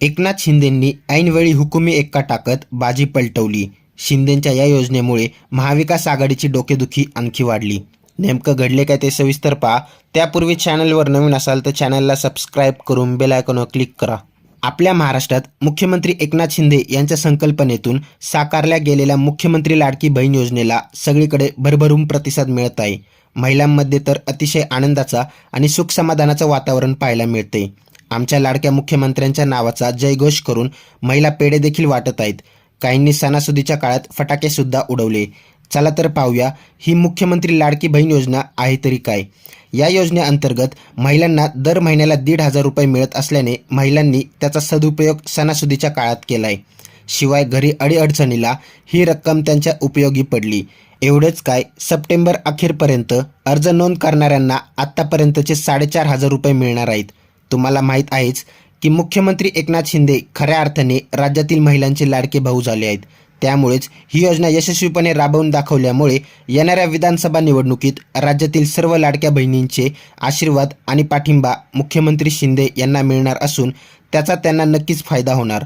एकनाथ शिंदेंनी ऐनवेळी हुकुमी एक्का टाकत बाजी पलटवली. शिंदेंच्या या योजनेमुळे महाविकास आघाडीची डोकेदुखी आणखी वाढली. नेमकं घडले काय ते सविस्तर पहा. त्यापूर्वी चॅनलवर नवीन असाल तर चॅनलला सबस्क्राईब करून बेल आयकॉनवर क्लिक करा. आपल्या महाराष्ट्रात मुख्यमंत्री एकनाथ शिंदे यांच्या संकल्पनेतून साकारल्या गेलेल्या मुख्यमंत्री लाडकी बहीण योजनेला सगळीकडे भरभरून प्रतिसाद मिळत आहे. महिलांमध्ये तर अतिशय आनंदाचा आणि सुख समाधानाचं वातावरण पाहायला मिळते आमच्या लाडक्या मुख्यमंत्र्यांच्या नावाचा जयघोष करून महिला पेढे देखील वाटत आहेत. काहींनी सणासुदीच्या काळात फटाके सुद्धा उडवले. चला तर पाहूया ही मुख्यमंत्री लाडकी बहीण योजना आहे तरी काय? या योजनेअंतर्गत महिलांना दर महिन्याला दीड हजार रुपये मिळत असल्याने महिलांनी त्याचा सदुपयोग सणासुदीच्या काळात केलाय. शिवाय घरी अडीअडचणीला ही रक्कम त्यांच्या उपयोगी पडली. एवढेच काय सप्टेंबर अखेरपर्यंत अर्ज नोंद करणाऱ्यांना आत्तापर्यंतचे साडेचार हजार रुपये मिळणार आहेत. तुम्हाला माहीत आहेच की मुख्यमंत्री एकनाथ शिंदे खऱ्या अर्थाने राज्यातील महिलांचे लाडके भाऊ झाले आहेत. त्यामुळेच ही योजना यशस्वीपणे राबवून दाखवल्यामुळे येणाऱ्या विधानसभा निवडणुकीत राज्यातील सर्व लाडक्या बहिणींचे आशीर्वाद आणि पाठिंबा मुख्यमंत्री शिंदे यांना मिळणार असून त्याचा त्यांना नक्कीच फायदा होणार.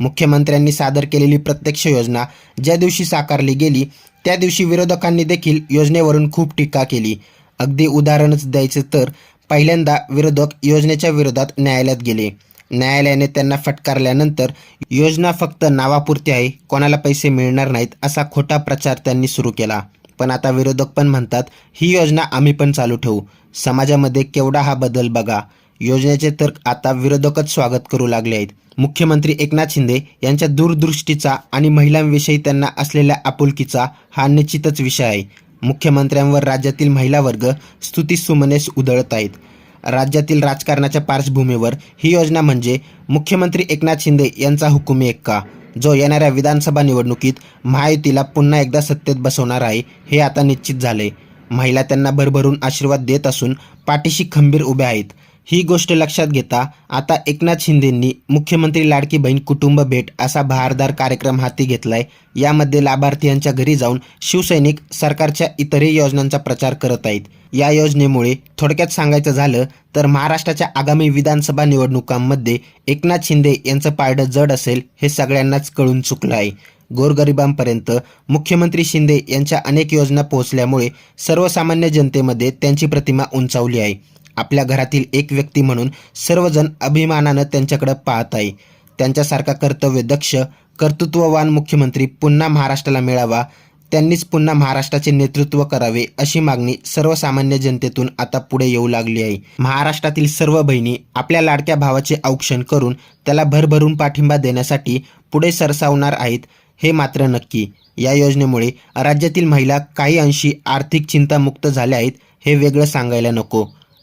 मुख्यमंत्र्यांनी सादर केलेली प्रत्यक्ष योजना ज्या दिवशी साकारली गेली त्या दिवशी विरोधकांनी देखील योजनेवरून खूप टीका केली. अगदी उदाहरणच द्यायचं तर पहिल्यांदा विरोधक योजनेच्या विरोधात न्यायालयात गेले. न्यायालयाने त्यांना फटकारल्यानंतर योजना फक्त नावापुरती आहे कोणाला पैसे मिळणार नाहीत असा खोटा प्रचार त्यांनी सुरू केला. पण आता विरोधक पण म्हणतात ही योजना आम्ही पण चालू ठेवू. समाजामध्ये केवढा हा बदल बघा. योजनेचे तर आता विरोधकच स्वागत करू लागले आहेत. मुख्यमंत्री एकनाथ शिंदे यांच्या दूरदृष्टीचा आणि महिलांविषयी त्यांना असलेल्या आपुलकीचा हा निश्चितच विषय आहे. मुख्यमंत्र्यांवर राज्यातील महिला वर्ग स्तुतीसुमनेस उधळत आहेत. राज्यातील राजकारणाच्या पार्श्वभूमीवर ही योजना म्हणजे मुख्यमंत्री एकनाथ शिंदे यांचा हुकुमी एक्का जो येणाऱ्या विधानसभा निवडणुकीत महायुतीला पुन्हा एकदा सत्तेत बसवणार आहे हे आता निश्चित झाले. महिला त्यांना भरभरून आशीर्वाद देत असून पाठीशी खंबीर उभ्या आहेत. ही गोष्ट लक्षात घेता आता एकनाथ शिंदेंनी मुख्यमंत्री लाडकी बहीण कुटुंब भेट असा बहारदार कार्यक्रम हाती घेतलाय. यामध्ये लाभार्थीयांच्या घरी जाऊन शिवसैनिक सरकारच्या इतरही योजनांचा प्रचार करत आहेत. या योजनेमुळे थोडक्यात सांगायचं झालं तर महाराष्ट्राच्या आगामी विधानसभा निवडणुकांमध्ये एकनाथ शिंदे यांचं पारडं जड असेल हे सगळ्यांनाच कळून चुकलं आहे. गोरगरिबांपर्यंत मुख्यमंत्री शिंदे यांच्या अनेक योजना पोहोचल्यामुळे सर्वसामान्य जनतेमध्ये त्यांची प्रतिमा उंचावली आहे. आपल्या घरातील एक व्यक्ती म्हणून सर्वजण अभिमानानं त्यांच्याकडे पाहत आहे. त्यांच्यासारखा कर्तव्यदक्ष कर्तृत्ववान मुख्यमंत्री पुन्हा महाराष्ट्राला मिळावा त्यांनीच पुन्हा महाराष्ट्राचे नेतृत्व करावे अशी मागणी सर्वसामान्य जनतेतून आता पुढे येऊ लागली आहे. महाराष्ट्रातील सर्व बहिणी आपल्या लाडक्या भावाचे औक्षण करून त्याला भरभरून पाठिंबा देण्यासाठी पुढे सरसावणार आहेत हे मात्र नक्की. या योजनेमुळे राज्यातील महिला काही अंशी आर्थिक चिंतामुक्त झाल्या आहेत हे वेगळं सांगायला नको.